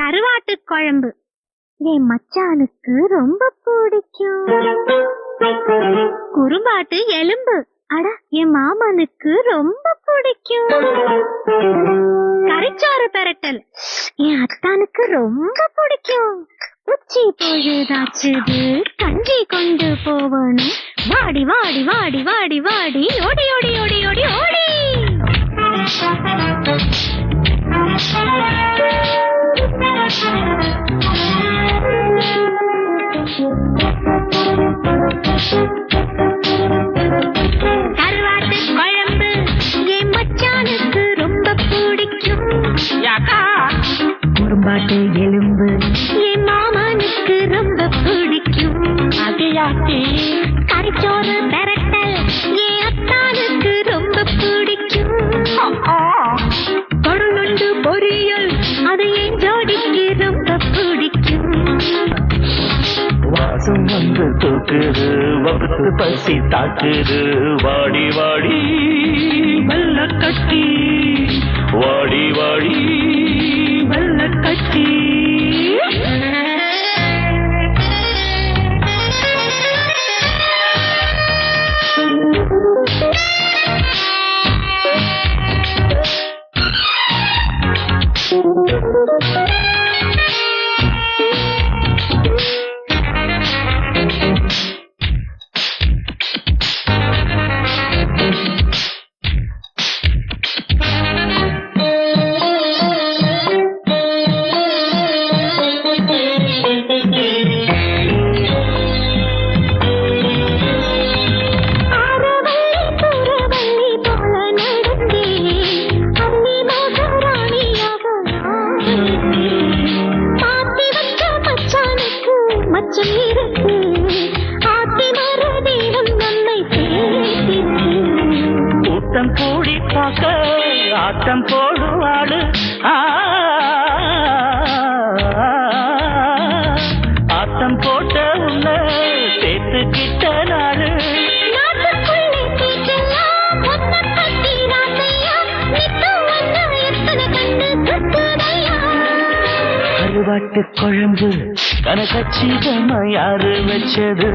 கருவாட்டு குழம்பு. என் மச்சானுக்கு ரொம்ப பிடிக்கும். குறும்பாட்டு எலும்பு. அட என் மாமனுக்கு ரொம்ப பிடிக்கும். கரிச்சாறு பெரட்டல். என் அத்தானுக்கு ரொம்ப பிடிக்கும். உச்சி பொழுதாச்சுது கஞ்சி கொண்டு போவணும் வாடி வாடி வாடி வாடி வாடி ஓடி ஓடி ஓடி ஓடி ஓடி. கருவாட்டு குழம்பு என் மச்சானுக்கு ரொம்ப பிடிக்கும். யாக்கா? குறும்பாட்டு எலும்பு என் மாமனுக்கு ரொம்ப பிடிக்கும். அது யாக்கி? கறிச்சோறு பெரட்டல் வாசம் வந்து தூக்குது வகுத்து பசி தாக்குது. வாடி வாடி வெள்ள கட்டி வாடி வாடி. ஆட்டம் போடும் ஆடு ஆ, ஆட்டம் போட்ட உள்ள சேர்த்துக்கிட்ட நாடு கருவாட்டு குழம்பு கனகச்சிதமா யாரு வச்சது.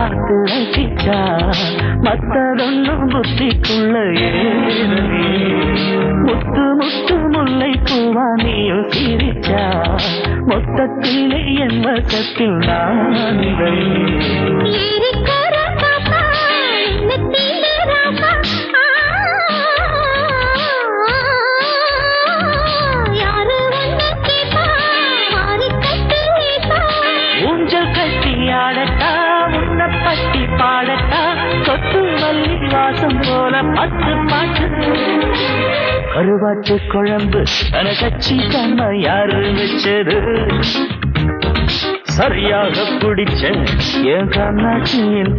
பார்த்து ரசிச்சா மத்ததொன்னும் புத்திக்குள்ள ஏறவே. முத்து முத்து முல்லை பூவா நீயும் சிரிச்சா மொத்தத்திலே என் வசத்தில் நான் வாசம் போல பத்து பாட்டு. கருவாட்டு குழம்பு தன கட்சி தன்னை யாரு வச்சது? சரியாக பிடிச்ச என் கண்ணாச்சி என்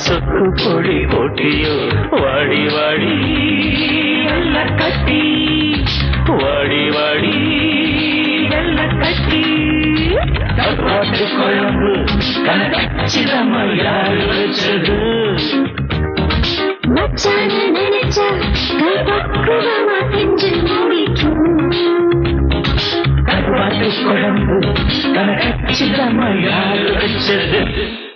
சொத்து பொடி போட்டியோ வாடி வாடி. வெள்ள கட்டி. வாடி வாடி. வெள்ள கட்டி. கருவாட்டு குழம்பு கனகச்சிதமா யாரு வச்சது. மச்சான் நினைச்சா கை பக்குவமா செஞ்சு முடிக்கும் கருவாட்டு குழம்பு கனகச்சிதமா யாரு வச்சது.